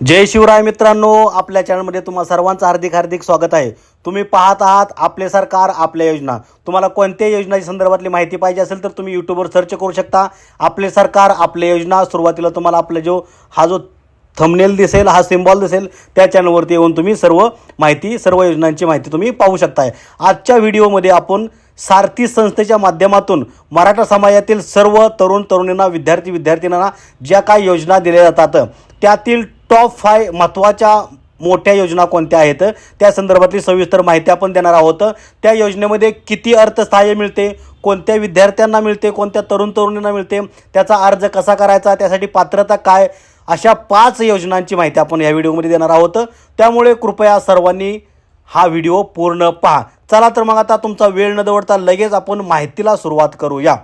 जय शिवराय मित्रांनो आपल्या चॅनलमध्ये तुम्हा सर्वांचं हार्दिक हार्दिक स्वागत आहे. तुम्ही पाहत आहात आपले सरकार आपल्या योजना. तुम्हाला कोणत्याही योजनाच्या संदर्भातली माहिती पाहिजे असेल तर तुम्ही यूट्यूबवर सर्च करू शकता. आपले सरकार आपल्या योजना सुरुवातीला तुम्हाला आपला जो हा जो थंबनेल दिसेल हा सिम्बॉल दिसेल त्या चॅनलवरती येऊन तुम्ही सर्व माहिती सर्व योजनांची माहिती तुम्ही पाहू शकताय. आजच्या व्हिडिओमध्ये आपण सारथी संस्थेच्या माध्यमातून मराठा समाजातील सर्व तरुण तरुणींना विद्यार्थी विद्यार्थिनींना ज्या काही योजना दिल्या जातात त्यातील टॉप फाय महत्त्वाच्या मोठ्या योजना कोणत्या आहेत? त्या संदर्भातली सविस्तर माहिती आपण देणार आहोत. त्या योजनेमध्ये किती अर्थसहाय्य मिळते? कोणत्या विद्यार्थ्यांना मिळते? कोणत्या तरुण तरुणींना मिळते? त्याचा अर्ज कसा करायचा? त्यासाठी पात्रता काय? अशा पाच योजनांची माहिती आपण या व्हिडिओमध्ये देणार आहोत. त्यामुळे कृपया सर्वांनी हा व्हिडिओ पूर्ण पहा. चला तर मग आता तुमचा वेळ न दवडता लगेच आपण माहितीला सुरुवात करूया.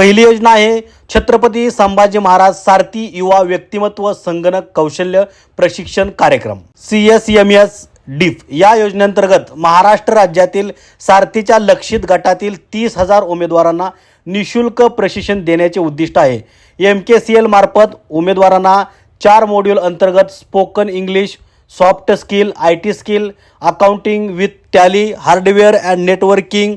पहिली योजना आहे छत्रपती संभाजी महाराज सारथी युवा व्यक्तिमत्व संगणक कौशल्य प्रशिक्षण कार्यक्रम. सी एस एम एस डीफ या योजनेअंतर्गत महाराष्ट्र राज्यातील सारथीच्या लक्षित गटातील तीस हजार उमेदवारांना निशुल्क प्रशिक्षण देण्याचे उद्दिष्ट आहे. एम के सी एल मार्फत उमेदवारांना चार मॉड्यूल अंतर्गत spoken English soft skill I T skill accounting with Tally hardware and networking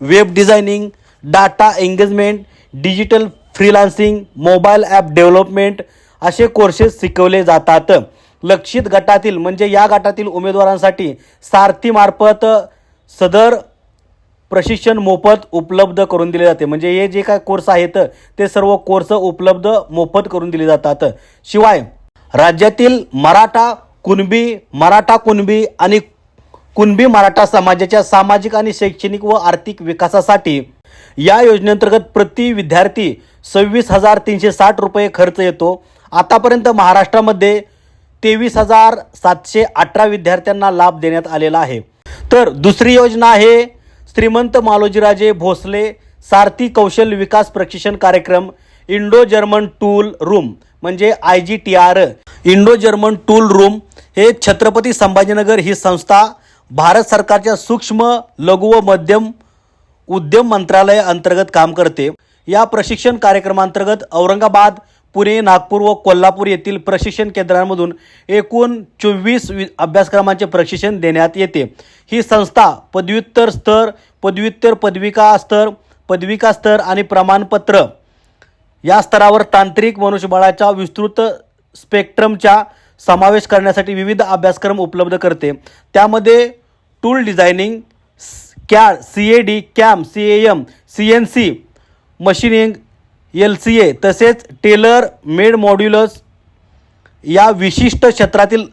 web designing data engagement digital freelancing mobile app development असे कोर्सेस शिकवले जातात. लक्षित गटातील म्हणजे या गटातील उमेदवारांसाठी सारथीमार्फत सदर प्रशिक्षण मोफत उपलब्ध करून दिले जाते. म्हणजे हे जे काय कोर्स आहेत ते सर्व कोर्स उपलब्ध मोफत करून दिले जातात. शिवाय राज्यातील मराठा कुणबी मराठा कुणबी आणि कुणबी मराठा समाजाच्या सामाजिक आणि शैक्षणिक व आर्थिक विकासासाठी या योजनेअंतर्गत प्रति विद्यार्थी सव्वीस हजार तीनशे साठ रुपये खर्च येतो. आतापर्यंत महाराष्ट्रामध्ये तेवीस हजार सातशे अठरा विद्यार्थ्यांना लाभ देण्यात आलेला आहे. तर दुसरी योजना आहे श्रीमंत मालोजीराजे भोसले सारथी कौशल विकास प्रशिक्षण कार्यक्रम इंडो जर्मन टूल रूम म्हणजे I G T R. Indo German tool room हे छत्रपती संभाजीनगर ही संस्था भारत सरकारच्या सूक्ष्म लघु व मध्यम उद्यम मंत्रालय अंतर्गत काम करते. या प्रशिक्षण कार्यक्रमांतर्गत औरंगाबाद पुणे नागपूर व कोल्हापूर येथील प्रशिक्षण केंद्रांमधून एकूण चोवीस वि अभ्यासक्रमांचे प्रशिक्षण देण्यात येते. ही संस्था पदव्युत्तर स्तर पदव्युत्तर पदविका स्तर पदविका स्तर आणि प्रमाणपत्र या स्तरावर तांत्रिक मनुष्यबळाच्या विस्तृत स्पेक्ट्रमच्या समावेश करण्यासाठी विविध अभ्यासक्रम उपलब्ध करते. त्यामध्ये tool designing CAD C A D CAM C A M C N C machining L C A तसेच टेलर मेड मॉड्युलस या विशिष्ट क्षेत्रातील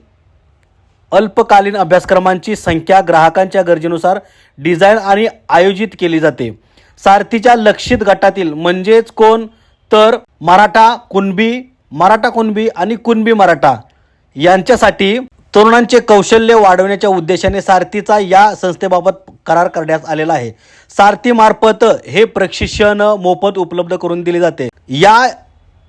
अल्पकालीन अभ्यासक्रमांची संख्या ग्राहकांच्या गरजेनुसार डिझाईन आणि आयोजित केली जाते. सारथीच्या लक्षित गटातील म्हणजेच कोण? तर मराठा कुणबी मराठा कुणबी आणि कुणबी मराठा यांच्यासाठी तरुणांचे कौशल्य वाढवण्याच्या उद्देशाने सारथीचा या संस्थेबाबत करार करण्यात आलेला आहे. सारथीमार्फत हे प्रशिक्षण मोफत उपलब्ध करून दिले जाते. या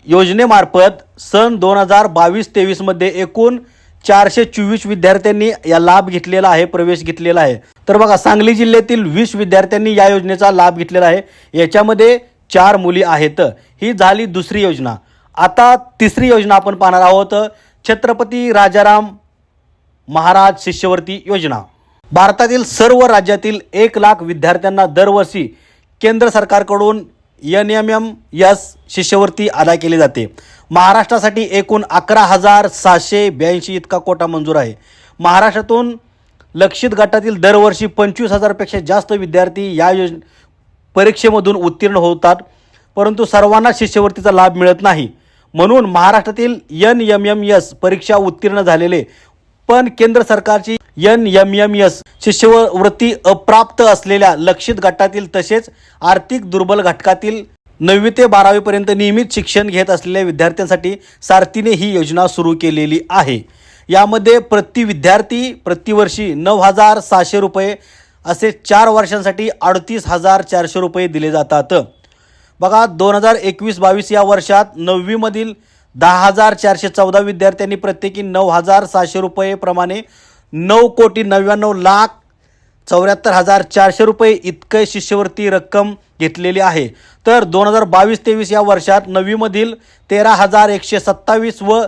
योजनेमार्फत सन दोन हजार बावीस तेवीसमध्ये एकूण चारशे चोवीस विद्यार्थ्यांनी या लाभ घेतलेला आहे प्रवेश घेतलेला आहे. तर बघा सांगली जिल्ह्यातील वीस विद्यार्थ्यांनी या योजनेचा लाभ घेतलेला आहे. याच्यामध्ये चार मुली आहेत. ही झाली दुसरी योजना. आता तिसरी योजना आपण पाहणार आहोत. छत्रपती राजाराम महाराज शिष्यवृत्ती योजना. भारतातील सर्व राज्यातील एक लाख विद्यार्थ्यांना दरवर्षी केंद्र सरकारकडून एन एम एम एस शिष्यवृत्ती अदा केली जाते. महाराष्ट्रासाठी एकूण अकरा हजार सहाशे ब्याऐंशी इतका कोटा मंजूर आहे. महाराष्ट्रातून लक्षित गटातील दरवर्षी पंचवीस हजारपेक्षा जास्त विद्यार्थी या योज परीक्षेमधून उत्तीर्ण होतात. परंतु सर्वांना शिष्यवृत्तीचा लाभ मिळत नाही. म्हणून महाराष्ट्रातील एन एम एम एस परीक्षा उत्तीर्ण झालेले पण केंद्र सरकारची एन एम एम एस शिष्यवृत्ती अप्राप्त असलेल्या लक्षित गटातील तसेच आर्थिक दुर्बल घटकातील नववी ते बारावीपर्यंत नियमित शिक्षण घेत असलेल्या विद्यार्थ्यांसाठी सारथीने ही योजना सुरू केलेली आहे. यामध्ये प्रति विद्यार्थी प्रतिवर्षी नऊ हजार सहाशे रुपये असे चार वर्षांसाठी अडतीस हजार चारशे रुपये दिले जातात. बघा दोन हजार एकवीस बावीस या वर्षात नववीमधील दहा हजार चारशे चौदा विद्यार्थ्यांनी प्रत्येकी नऊ हजार सहाशे रुपयेप्रमाणे नऊ कोटी नव्याण्णव लाख चौऱ्याहत्तर हजार चारशे रुपये इतके शिष्यवृत्ती रक्कम घेतलेली आहे. तर दोन हजार बावीस तेवीस या वर्षात नववीमधील तेरा हजार एकशे सत्तावीस व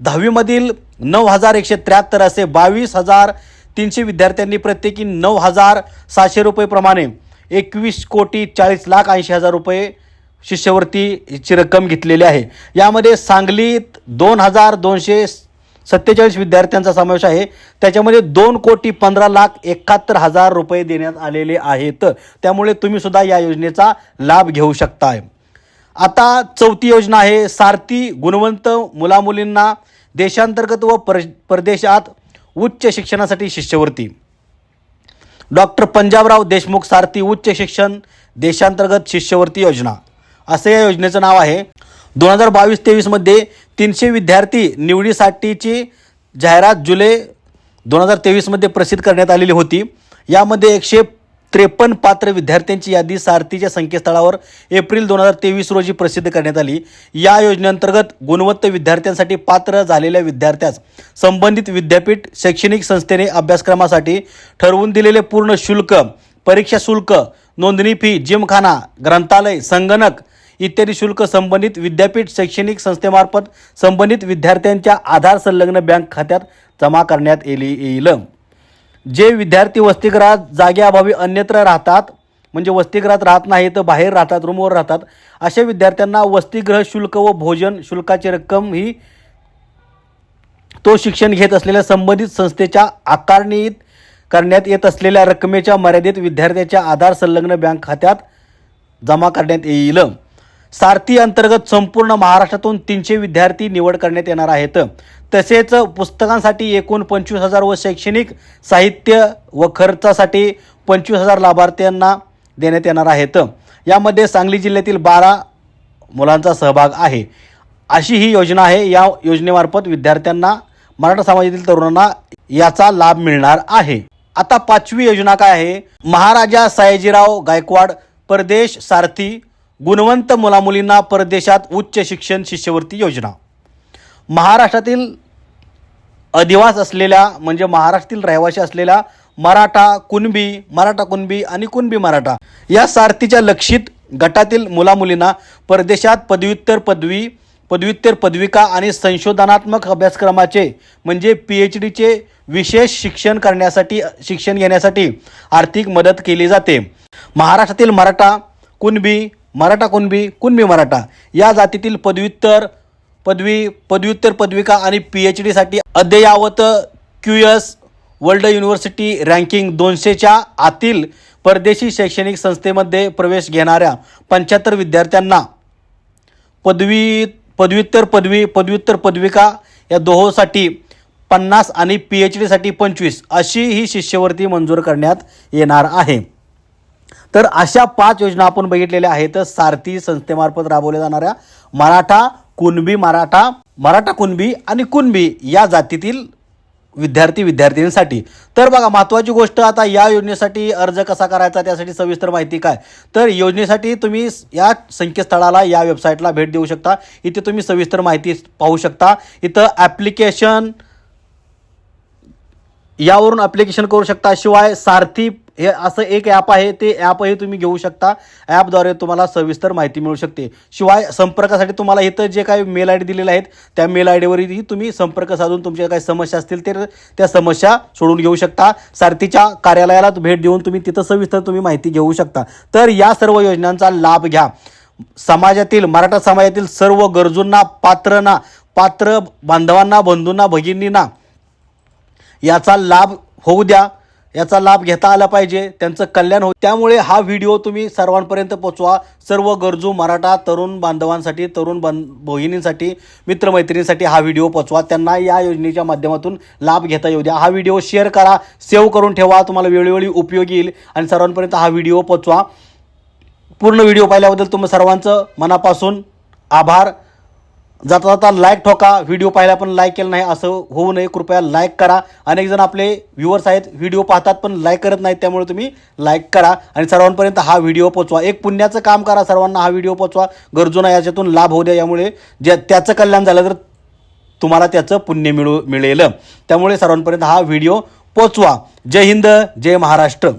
दहावीमधील नऊ हजार एकशे त्र्याहत्तर असे बावीस हजार तीनशे विद्यार्थ्यांनी प्रत्येकी नऊ हजार सहाशे रुपयेप्रमाणे एकवीस कोटी चाळीस लाख ऐंशी हजार रुपये शिष्यवृत्तीची रक्कम घेतलेली आहे. यामध्ये सांगलीत दोन हजार दोनशे सत्तेचाळीस विद्यार्थ्यांचा समावेश आहे. त्याच्यामध्ये दोन कोटी पंधरा लाख एकाहत्तर हजार रुपये देण्यात आलेले आहेत. त्यामुळे तुम्ही सुद्धा या योजनेचा लाभ घेऊ शकताय. आता चौथी योजना आहे सारथी गुणवंत मुलामुलींना देशांतर्गत व पर परदेशात उच्च शिक्षणासाठी शिष्यवृत्ती. डॉक्टर पंजाबराव देशमुख सारथी उच्च शिक्षण देशांतर्गत शिष्यवृत्ती योजना. असे या योजनेचं नाव आहे. दोन हजार बावीस तेवीसमध्ये तीनशे विद्यार्थी निवडीसाठीची जाहिरात जुलै दोन हजार तेवीसमध्ये प्रसिद्ध करण्यात आलेली होती. यामध्ये एकशे त्रेपन्न पात्र विद्यार्थ्यांची यादी सारथीच्या संकेतस्थळावर एप्रिल दोन हजार तेवीस रोजी प्रसिद्ध करण्यात आली. या योजनेअंतर्गत गुणवत्त विद्यार्थ्यांसाठी पात्र झालेल्या विद्यार्थ्यास संबंधित विद्यापीठ शैक्षणिक संस्थेने अभ्यासक्रमासाठी ठरवून दिलेले पूर्ण शुल्क परीक्षा शुल्क नोंदणी फी जिमखाना ग्रंथालय संगणक इत्यादी शुल्क संबंधित विद्यापीठ शैक्षणिक संस्थेमार्फत संबंधित विद्यार्थ्यांच्या आधार संलग्न बँक खात्यात जमा करण्यात येली येईल. जे विद्यार्थी वसतिगृहात जागेअभावी अन्यत्र राहतात म्हणजे वसतिगृहात राहत नाही तर बाहेर राहतात रूमवर राहतात अशा विद्यार्थ्यांना वसतिगृह शुल्क व भोजन शुल्काची रक्कम ही तो शिक्षण घेत असलेल्या संबंधित संस्थेच्या आकारणीत करण्यात येत असलेल्या रकमेच्या मर्यादित विद्यार्थ्याच्या आधार संलग्न बँक खात्यात जमा करण्यात येईल. सारथी अंतर्गत संपूर्ण महाराष्ट्रातून तीनशे विद्यार्थी निवड करण्यात येणार आहेत. तसेच पुस्तकांसाठी एकूण पंचवीस हजार व शैक्षणिक साहित्य व खर्चासाठी पंचवीस हजार लाभार्थ्यांना देण्यात येणार आहेत. यामध्ये सांगली जिल्ह्यातील बारा मुलांचा सहभाग आहे. अशी ही योजना आहे. या योजनेमार्फत विद्यार्थ्यांना मराठा समाजातील तरुणांना याचा लाभ मिळणार आहे. आता पाचवी योजना काय आहे? महाराजा सयाजीराव गायकवाड परदेश सारथी गुणवंत मुलामुलींना परदेशात उच्च शिक्षण शिष्यवृत्ती योजना. महाराष्ट्रातील अधिवास असलेल्या म्हणजे महाराष्ट्रातील रहिवासी असलेल्या मराठा कुणबी मराठा कुणबी आणि कुणबी मराठा या सारथीच्या लक्षित गटातील मुलामुलींना परदेशात पदव्युत्तर पदवी पदव्युत्तर पदविका आणि संशोधनात्मक अभ्यासक्रमाचे म्हणजे पी एच डीचे विशेष शिक्षण करण्यासाठी शिक्षण घेण्यासाठी आर्थिक मदत केली जाते. महाराष्ट्रातील मराठा कुणबी मराठा कुणबी कुणबी मराठा. या जातीतील पदव्युत्तर पदवी पदव्युत्तर पदविका आणि पी एच डीसाठी अद्ययावत Q S world university ranking दोनशेच्या आतील परदेशी शैक्षणिक संस्थेमध्ये प्रवेश घेणाऱ्या पंच्याहत्तर विद्यार्थ्यांना पदवी पदव्युत्तर पदवी पदव्युत्तर पदविका या दोहोसाठी पन्नास आणि पी एच डीसाठी पंचवीस अशी ही शिष्यवृत्ती मंजूर करण्यात येणार आहे. तर अशा पाच योजना आपण बघितलेल्या आहेत. सारथी संस्थेमार्फत राबवल्या जाणाऱ्या मराठा कुणबी मराठा मराठा कुणबी आणि कुणबी या जातीतील विद्यार्थी विद्यार्थिनींसाठी. तर बघा महत्त्वाची गोष्ट आता या योजनेसाठी अर्ज कसा करायचा त्यासाठी सविस्तर माहिती काय? तर योजनेसाठी तुम्ही या संकेतस्थळाला या वेबसाईटला भेट देऊ शकता. इथे तुम्ही सविस्तर माहिती पाहू शकता. इथं ॲप्लिकेशन यावरून ॲप्लिकेशन करू शकता. शिवाय सारथी हे असं एक ॲप आहे ते ॲपही तुम्ही घेऊ शकता. ॲपद्वारे तुम्हाला सविस्तर माहिती मिळू शकते. शिवाय संपर्कासाठी तुम्हाला इथं जे काही मेल आय डी दिलेले आहेत त्या मेल आय डीवरही तुम्ही संपर्क साधून तुमच्या काही समस्या असतील तर त्या समस्या सोडून घेऊ शकता. सारथीच्या कार्यालयाला भेट देऊन तुम्ही तिथं सविस्तर तुम्ही माहिती घेऊ शकता. तर या सर्व योजनांचा लाभ घ्या. समाजातील मराठा समाजातील सर्व गरजूंना पात्रना पात्र बांधवांना बंधूंना भगिनींना याचा लाभ होऊ द्या. याचा लाभ घेता आला पाहिजे त्यांचं कल्याण हो. त्यामुळे हा व्हिडिओ तुम्ही सर्वांपर्यंत पोचवा. सर्व गरजू मराठा तरुण बांधवांसाठी तरुण बन भगिनींसाठी मित्रमैत्रिणींसाठी हा व्हिडिओ पोचवा. त्यांना या योजनेच्या माध्यमातून लाभ घेता येऊ द्या. हा व्हिडिओ शेअर करा सेव्ह करून ठेवा तुम्हाला वेळोवेळी उपयोगी येईल आणि सर्वांपर्यंत हा व्हिडिओ पोचवा. पूर्ण व्हिडिओ पाहिल्याबद्दल तुम्ही सर्वांचं मनापासून आभार. जाता जाता लाईक ठोका. व्हिडिओ पाहिला पण लाईक केलं नाही असं होऊ नये. कृपया लाईक करा. अनेक जण आपले व्ह्युअर्स आहेत व्हिडिओ पाहतात पण लाईक करत नाहीत त्यामुळे तुम्ही लाईक करा. आणि सर्वांपर्यंत हा व्हिडिओ पोचवा एक पुण्याचं काम करा सर्वांना हा व्हिडिओ पोचवा गरजूना याच्यातून लाभ होऊ द्या. यामुळे ज्या त्याचं कल्याण झालं तर तुम्हाला त्याचं पुण्य मिळू मिळेल. त्यामुळे सर्वांपर्यंत हा व्हिडिओ पोचवा जय हिंद जय महाराष्ट्र.